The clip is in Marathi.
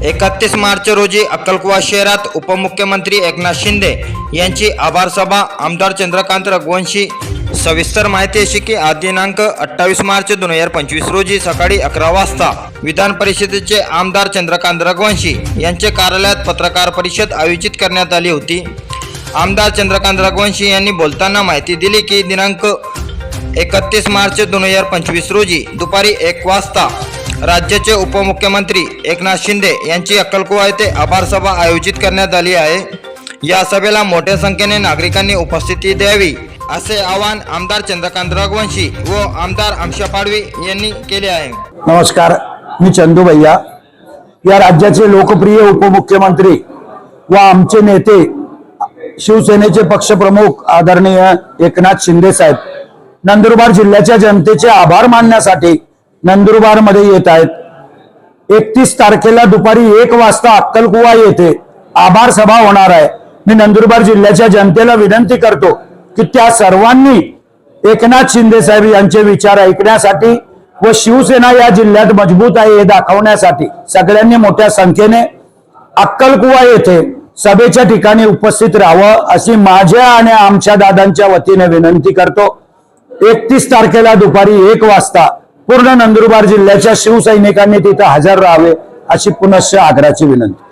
एकतीस मार्च रोजी अक्कलकुवा शहरात उपमुख्यमंत्री एकनाथ शिंदे यांची आभार सभा. आमदार चंद्रकांत रघुवंशी. सविस्तर माहिती अशी की आज दिनांक अठ्ठावीस मार्च दोन हजार पंचवीस रोजी सकाळी अकरा वाजता विधान परिषदेचे आमदार चंद्रकांत रघुवंशी यांचे कार्यालयात पत्रकार परिषद आयोजित करण्यात आली होती. आमदार चंद्रकांत रघुवंशी यांनी बोलताना माहिती दिली की दिनांक एकतीस मार्च दोन हजार पंचवीस रोजी दुपारी एक वाजता राज्याचे उपमुख्यमंत्री एकनाथ शिंदे यांची अक्कलकुवा येथे आभार सभा आयोजित करण्यात आली आहे. या सभेला मोठ्या संख्येने नागरिकांनी उपस्थिती द्यावी असे आवाहन आमदार चंद्रकांत रघुवंशी व आमदार आमशा पाडवी यांनी केले आहे. नमस्कार मी चंदू भैया. या राज्याचे लोकप्रिय उपमुख्यमंत्री व आमचे नेते शिवसेनेचे पक्षप्रमुख आदरणीय एकनाथ शिंदे साहेब नंदुरबार जिल्ह्याच्या जनतेचे आभार मानण्यासाठी नंदुरबारमध्ये येत आहेत. एकतीस तारखेला दुपारी एक वाजता अक्कलकुवा येथे आभार सभा होणार आहे. मी नंदुरबार जिल्ह्याच्या जनतेला विनंती करतो की त्या सर्वांनी एकनाथ शिंदे साहेब यांचे विचार ऐकण्यासाठी व शिवसेना या जिल्ह्यात मजबूत आहे हे दाखवण्यासाठी सगळ्यांनी मोठ्या संख्येने अक्कलकुवा येथे सभेच्या ठिकाणी उपस्थित राहावं अशी माझ्या आणि आमच्या दादांच्या वतीने विनंती करतो. एकतीस तारखेला दुपारी एक वाजता पूर्ण नंदुरबार जिल्ह्याच्या शिवसैनिकांनी तिथं हजर राहावे अशी पुनश्च आग्राची विनंती.